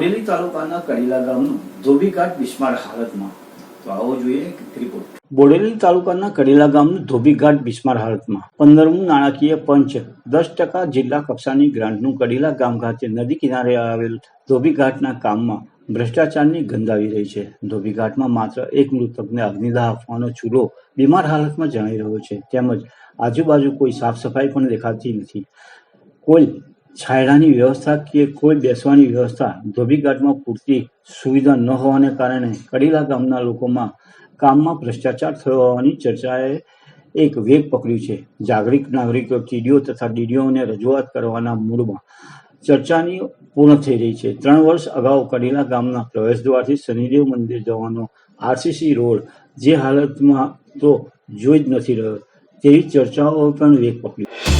તાલુકાના કડીલા ગામનું ધોબીઘાટ બિસ્માર હાલતમાં. તો આવો જોઈએ રિપોર્ટ બોડેલી તાલુકાના કડીલા ગામનું ધોબીઘાટ બિસ્માર હાલતમાં. પંદરમું નાણાકીય પંચ દસ ટકા જિલ્લા કક્ષાની ગ્રાન્ટનું કડીલા ગામ ખાતે નદી કિનારે આવેલ ધોબીઘાટના કામમાં ભ્રષ્ટાચારની ગંધ આવી રહી છે. ધોબીઘાટમાં માત્ર એક મૃતકને અગ્નિદાહ આપવાનો ચૂલો બીમાર હાલતમાં જણાઈ રહ્યો છે. તેમજ આજુબાજુ કોઈ સાફ સફાઈ પણ દેખાતી નથી. કોઈ છાયડાની વ્યવસ્થા કે કોઈ બેસવાની વ્યવસ્થા ધોબીઘાટમાં પૂરતી સુવિધા ન હોવાને કારણે કડીલા ગામના લોકોમાં કામમાં ભ્રષ્ટાચાર થયો હોવાની ચર્ચાએ એક વેગ પકડ્યું છે. જાગૃત નાગરિકો ટીડીઓ તથા ડીડીઓને રજૂઆત કરવાના મૂડમાં ચર્ચાની પૂર્ણ થઈ રહી છે. ત્રણ વર્ષ અગાઉ કડીલા ગામના પ્રવેશ દ્વારથી શનિદેવ મંદિર જવાનો આરસીસી રોડ જે હાલતમાં તો જોઈ જ નથી રહ્યો. તેવી ચર્ચાઓ પણ વેગ પકડી.